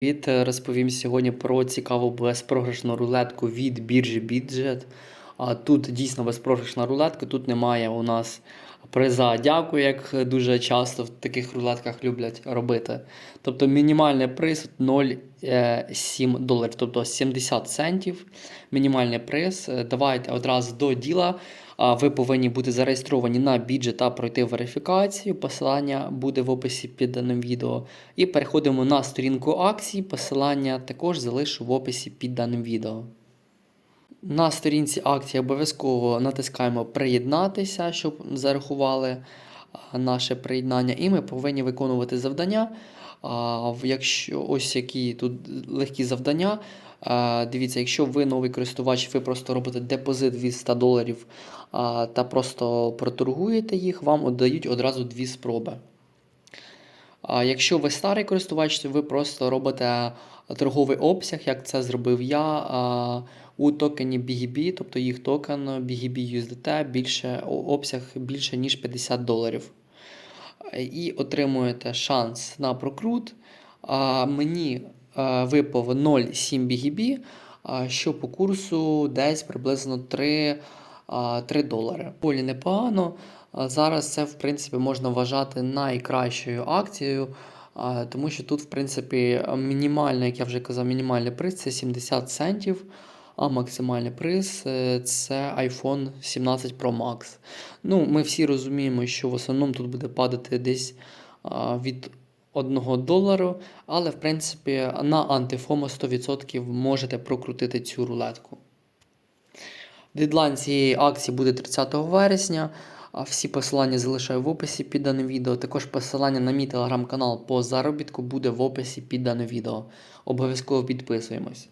Привіт, е, розповім сьогодні про цікаву безпрограшну рулетку від біржі Bidget. Тут дійсно безпрограшна рулетка, тут немає у нас приза дякую, як дуже часто в таких рулетках люблять робити. Тобто мінімальний приз 0,7 доларів, тобто 70 центів. Мінімальний приз. Е, Давайте одразу до діла. Ви повинні бути зареєстровані на біджет та пройти верифікацію. Посилання буде в описі під даним відео. І переходимо на сторінку акцій. Посилання також залишу в описі під даним відео. На сторінці акції обов'язково натискаємо приєднатися, щоб зарахували наше приєднання, і ми повинні виконувати завдання. А, Якщо ось які тут легкі завдання. Дивіться, якщо ви новий користувач, ви просто робите депозит від 100 доларів та просто проторгуєте їх, вам дають одразу дві спроби. А якщо ви старий користувач, ви просто робите торговий обсяг, як це зробив я у токені BGB, тобто їх токен BGB USDT більше обсяг більше ніж 50 доларів. І отримуєте шанс на прокрут. Мені випав 0,7 BGB, що по курсу десь приблизно 3 3 долари. Полі непогано. Зараз це, в принципі, можна вважати найкращою акцією, тому що тут, в принципі, мінімальний, як я вже казав, мінімальний приз це 70 центів, а максимальний приз е, це iPhone 17 Pro Max. Ну, ми всі розуміємо, що в основному тут буде падати десь від 1 долару, але, в принципі, на антифомо 100% можете прокрутити цю рулетку. Дедлайн цієї акції буде 30 вересня. А Всі посилання залишаю в описі під даним відео. Також посилання на мій телеграм-канал по заробітку буде в описі під даним відео. Обов'язково підписуємось.